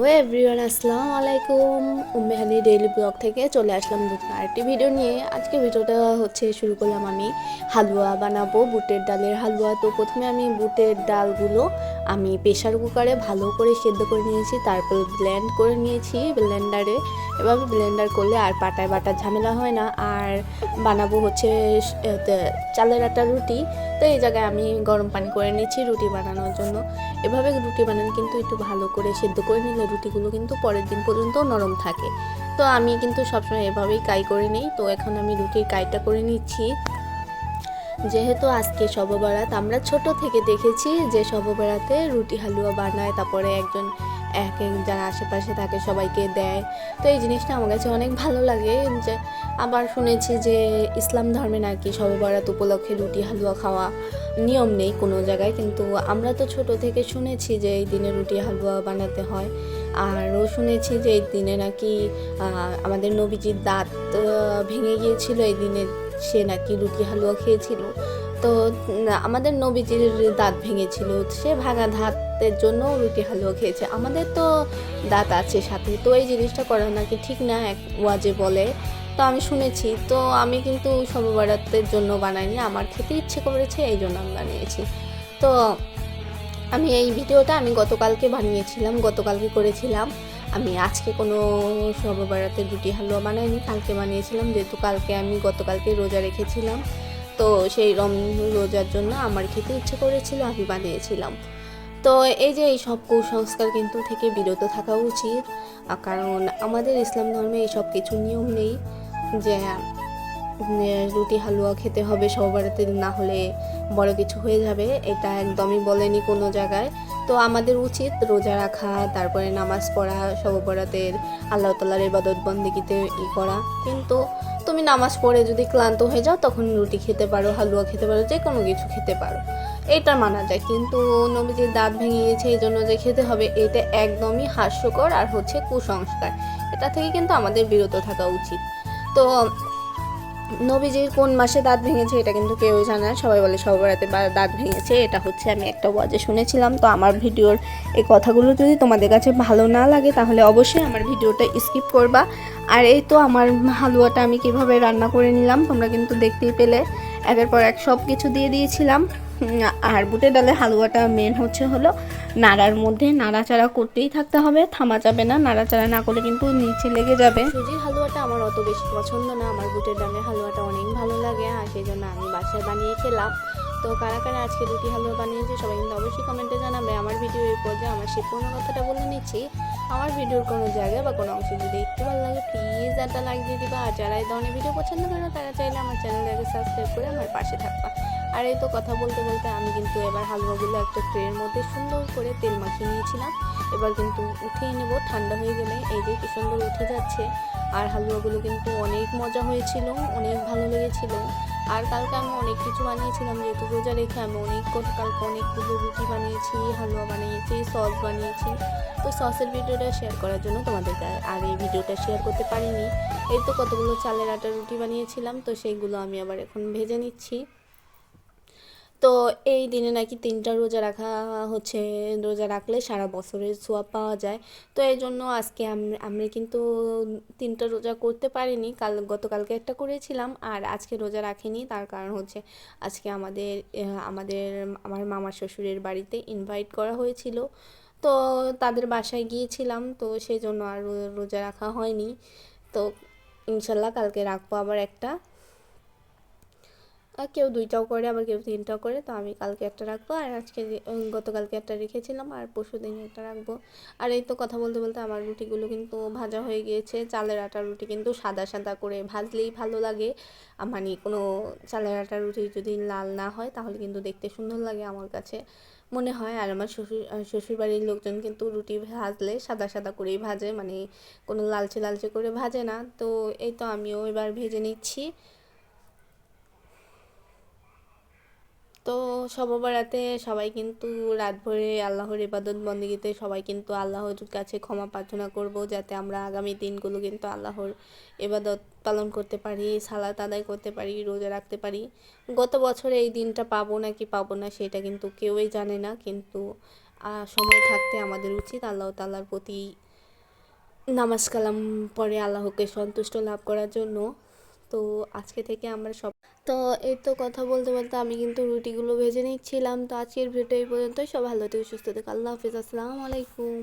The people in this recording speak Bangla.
হ্যালো এভরিওয়ান, আসসালামু আলাইকুম। উম্মেহানি ডেইলি ব্লগ থেকে চলে আসলাম নতুন আরেকটি ভিডিও নিয়ে। আজকে ভিডিওটা হচ্ছে, শুরু করলাম আমি হালুয়া বানাবো বুটের ডালের হালুয়া। তো প্রথমে আমি বুটের ডালগুলো আমি প্রেশার কুকারে ভালো করে সেদ্ধ করে নিয়েছি, তারপর ব্লেন্ড করে নিয়েছি ব্লেন্ডারে এভাবে ব্লেন্ডার করলে আর পাটায় বাটার ঝামেলা হয় না। আর বানাবো হচ্ছে চালের আটা রুটি। তো এই জায়গায় আমি গরম পানি করে নিয়েছি রুটি বানানোর জন্য। এভাবে রুটি বানানো কিন্তু একটু ভালো করে সেদ্ধ করে নিলে রুটিগুলো কিন্তু পরের দিন পর্যন্ত নরম থাকে। তো আমি কিন্তু সবসময় এভাবেই কাই করে নিই। তো এখন আমি রুটির কাইটা করে নিচ্ছি। যেহেতু আজকে শববারাত, আমরা ছোট থেকে দেখেছি যে শববারাতে রুটি, হালুয়া বানায়, তারপরে একজন, এক এক যারা আশেপাশে থাকে সবাইকে দেয়। তো এই জিনিসটা আমার কাছে অনেক ভালো লাগে যে আবার শুনেছি যে ইসলাম ধর্মে নাকি শববারাত উপলক্ষে রুটি, হালুয়া খাওয়া নিয়ম নেই কোনো জায়গায়। কিন্তু আমরা তো ছোট থেকে শুনেছি যে এই দিনে রুটি, হালুয়া বানাতে হয়। আরও শুনেছি যে এই দিনে নাকি আমাদের নবীজির দাঁত ভেঙে গিয়েছিল এই দিনে। সে নাকি রুটি হালুয়া খেয়েছিল। তো আমাদের নবীজির দাঁত ভেঙেছিল। সে ভাঙা দাঁতের জন্য রুটি হালুয়া খেয়েছে। আমাদের তো দাঁত আছে সাথে। তো এই জিনিসটা করা নাকি ঠিক না, এক ওয়াজে বলে। তো আমি শুনেছি। তো আমি কিন্তু সববারাতের জন্য বানাইনি। আমার খেতে ইচ্ছে করেছে, এই জন্য আমি বানিয়েছি। তো আমি এই ভিডিওটা আমি গতকালকে বানিয়েছিলাম, গতকালকে করেছিলাম। আমি আজকে কোনো সববারাতে রুটি হালুয়া বানাইনি, কালকে বানিয়েছিলাম, যেহেতু কালকে আমি গতকালকে রোজা রেখেছিলাম, তো সেই রম, রোজার জন্য আমার খেতে ইচ্ছে করেছিল, আমি বানিয়েছিলাম। তো এই যে এই সব কুসংস্কার কিন্তু থেকে বিরত থাকা উচিত কারণ আমাদের ইসলাম ধর্মে এই সব কিছু নিয়ম নেই যে রুটি, হালুয়া খেতে হবে সবারতে না হলে বড় কিছু হয়ে যাবে, এটা একদমই বলেনি কোনো জায়গায়। তো আমাদের উচিত রোজা রাখা, তারপরে নামাজ পড়া সবরাতের আল্লাহ তালার ইবাদত বন্দিগিতে ই করা। কিন্তু তুমি নামাজ পড়ে যদি ক্লান্ত হয়ে যাও, তখন রুটি খেতে পারো, হালুয়া খেতে পারো, যে কোনো কিছু খেতে পারো। এটা মানা যায়। কিন্তু নবীজির দাঁত ভেঙে গিয়েছে এই জন্য যে খেতে হবে, এটা একদমই হাস্যকর আর হচ্ছে কুসংস্কার। এটা থেকে কিন্তু আমাদের বিরত থাকা উচিত। তো নবীজির কোন মাসে দাঁত ভেঙেছে এটা কিন্তু কেউ জানে না। সবাই বলে সবরাতে দাঁত ভেঙেছে, এটা হচ্ছে আমি একটা ওয়াজে শুনেছিলাম। তো আমার ভিডিওর এই কথাগুলো যদি তোমাদের কাছে ভালো না লাগে, তাহলে অবশ্যই আমার ভিডিওটা স্কিপ করবা। আর এই তো আমার হালুয়াটা আমি কীভাবে রান্না করে নিলাম, তোমরা কিন্তু দেখতেই পেলে। একের পর এক সব কিছু দিয়ে দিয়েছিলাম। আর বুটের ডালে হালুয়াটা মেন হচ্ছে হলো নাড়ার মধ্যে নাড়াচাড়া করতেই থাকতে হবে, থামা যাবে না, নাড়াচাড়া না করলে কিন্তু নিচে লেগে যাবে। সুজির হালুয়াটা আমার অত বেশি পছন্দ না, আমার বুটের ডালের হালুয়াটা অনেক ভালো লাগে, আর সেই জন্য আমি বাসায় বানিয়ে খেলাম। তো কারা কারা আজকে রুটি হালুয়া বানিয়েছে সবাই কিন্তু অবশ্যই কমেন্টে জানাবে। আমার ভিডিও এই পর্যায়ে আমার সে পুরোনো কথাটা বলে নিচ্ছি, আমার ভিডিওর কোনো জায়গায় বা কোনো অংশ যদি একটু ভালো লাগে প্লিজ একটা লাইক দিয়ে দিবা। আর যারা এই ধরনের ভিডিও পছন্দ করে তারা চাইলে আমার চ্যানেলটাকে সাবস্ক্রাইব করে আমার পাশে থাকবা। আর এই তো কথা বলতে বলতে আমি কিন্তু এবার হালুয়াগুলো একটা ট্রের মধ্যে সুন্দর করে তেল মাখিয়ে নিয়েছিলাম। এবার কিন্তু উঠিয়ে নেব, ঠান্ডা হয়ে গেলে এই যে কি সুন্দর উঠে যাচ্ছে। আর হালুয়াগুলো কিন্তু অনেক মজা হয়েছিল, অনেক ভালো লেগেছিল। আর কালকে আমি অনেক কিছু বানিয়েছিলাম, যেহেতু রোজা রেখে আমি অনেক কালকে অনেকগুলো রুটি বানিয়েছি, হালুয়া বানিয়েছি, সস বানিয়েছি। তো সসের ভিডিওটা শেয়ার করার জন্য তোমাদেরকে আর এই ভিডিওটা শেয়ার করতে পারিনি। এই তো কতগুলো চালের আটা রুটি বানিয়েছিলাম, তো সেইগুলো আমি আবার এখন ভেজে নিচ্ছি। তো এই দিনে নাকি তিনটা রোজা রাখা হচ্ছে। রোজা রাখলে সারা বছরের সোয়াব পাওয়া যায়। তো এই জন্য আজকে আম- কিন্তু তিনটা রোজা করতে পারিনি। কাল, গতকালকে একটা করেছিলাম আর আজকে রোজা রাখিনি। তার কারণ হচ্ছে আজকে আমাদের আমাদের, আমার মামা শ্বশুরের বাড়িতে ইনভাইট করা হয়েছিল। তো তাদের বাসায় গিয়েছিলাম। তো সেই জন্য আর রোজা রাখা হয়নি। তো ইনশাল্লাহ কালকে রাখব আবার একটা। কেউ দুইটাও করে, আবার কেউ তিনটাও করে। তো আমি কালকে একটা রাখব, আর আজকে গতকালকে একটা রেখেছিলাম, আর পরশু দিন একটা রাখব। আর এই তো কথা বলতে বলতে আমার রুটিগুলো কিন্তু ভাজা হয়ে গিয়েছে। চালের আটার রুটি কিন্তু সাদা সাদা করে ভাজলেই ভালো লাগে। মানে কোনো চালের আটার রুটি যদি লাল না হয়, তাহলে কিন্তু দেখতে সুন্দর লাগে আমার কাছে মনে হয়। আর আমার শ্বশুর শ্বশুরবাড়ির লোকজন কিন্তু রুটি ভাজলে সাদা সাদা করেই ভাজে। মানে কোনো লালচে লালচে করে ভাজে না। তো এই তো আমিও এবার ভেজে নিচ্ছি। তো সববারাতে সবাই কিন্তু রাত ভরে আল্লাহর ইবাদত বন্দিগিতে সবাই কিন্তু আল্লাহর কাছে ক্ষমা প্রার্থনা করব যাতে আমরা আগামী দিনগুলো কিন্তু আল্লাহর ইবাদত পালন করতে পারি, সালাত আদায় করতে পারি, রোজা রাখতে পারি। গত বছর এই দিনটা পাবো নাকি পাবো না সেটা কিন্তু কেউই জানে না, কিন্তু সময় থাকতে আমাদের উচিত আল্লাহ তাআলার প্রতি নামাজ কালাম পরে আল্লাহকে সন্তুষ্ট লাভ করার জন্য। তো আজকে থেকে আমরা সব তো এই তো কথা বলতে বলতে আমি কিন্তু রুটিগুলো ভেজে নিচ্ছিলাম। তো আজকের ভিডিও এই পর্যন্তই। সব ভালো থেকে, সুস্থ থেকে। আল্লাহ হাফিজ। আসসালামু আলাইকুম।